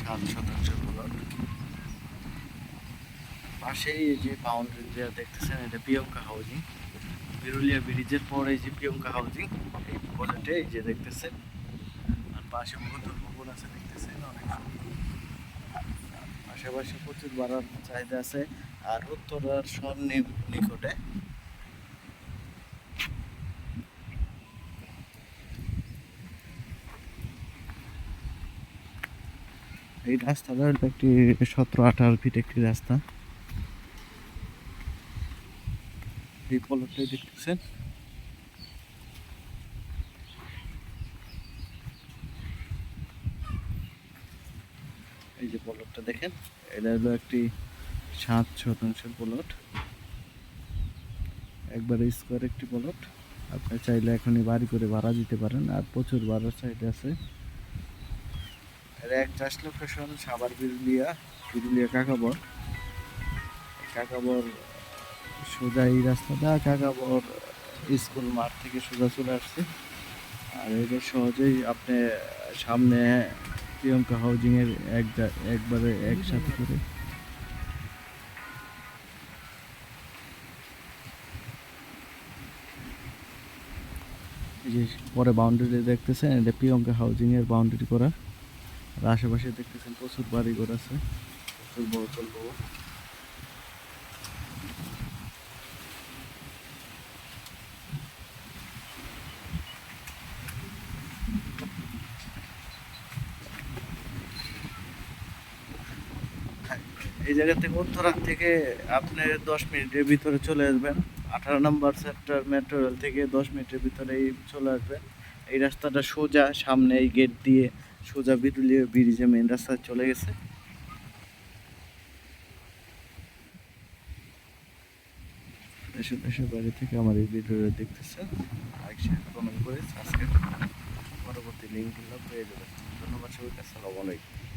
সাত শতাংশ পাশেই যে বাউন্ডারি দেখতেছেন, এটা প্রিয়ঙ্কা হাউজিং। বিরুলিয়া ব্রিজের পরে যে প্রিয়ঙ্কা হাউজিং, এই প্রজেক্টে এই যে দেখতেছেন। আর পাশে মধুর ভবন আছে, দেখতেছেন, অনেক আশেপাশে প্রচুর বাড়ার চাহিদা আছে। আর উত্তরার স্বর্ণের নিকটে এই রাস্তাটা একটি সতেরো, আঠারো ফিট একটি রাস্তা। এই পলটটাই দেখতেছেন? এই যে পলটটা দেখেন, এটা হলো একটি সাত শতাংশের পলট একবার স্কোয়ার একটি পলট আপনি চাইলে এখনই বাড়ি করে ভাড়া দিতে পারেন, আর প্রচুর ভাড়ার চাহিদা আছে। এক চাষ লোকেশন সাবার বিরুলিয়া বিরুলিয়া কাকাবর। কাকাবর সোজা এই রাস্তাটা, কাকাবর স্কুল মাঠ থেকে সোজা চলে আসছে। আর এটা সহজেই আপনি সামনে প্রিয়ঙ্কা হাউজিং এর এক একবারে একসাথে করে। পরে বাউন্ডারি দেখতেছেন, এটা প্রিয়ঙ্কা হাউজিং এর বাউন্ডারি করা। আর আশেপাশে দেখতেছেন প্রচুর বাড়ি ঘর আছে, প্রচুর বহুতল ভবন এই জায়গা থেকে উত্তরার থেকে আপনি দশ মিনিটের ভিতরে চলে আসবেন। আঠারো নম্বর সেক্টর মেট্রো রেল থেকে দশ মিনিটের ভিতরেই চলে আসবেন। এই রাস্তাটা সোজা সামনে এই গেট দিয়ে সোজা বিরুলিয়া ব্রিজে মেন রাস্তা চলে গেছে। দেশে দেশের বাড়ি থেকে আমার এই ভিডিওটা দেখতেছে। লাইক শেয়ার কমেন্ট করে সাবস্ক্রাইব পরবর্তী লিঙ্কগুলো পেয়ে যাবে। ধন্যবাদ সবাইকে, আসসালামু আলাইকুম।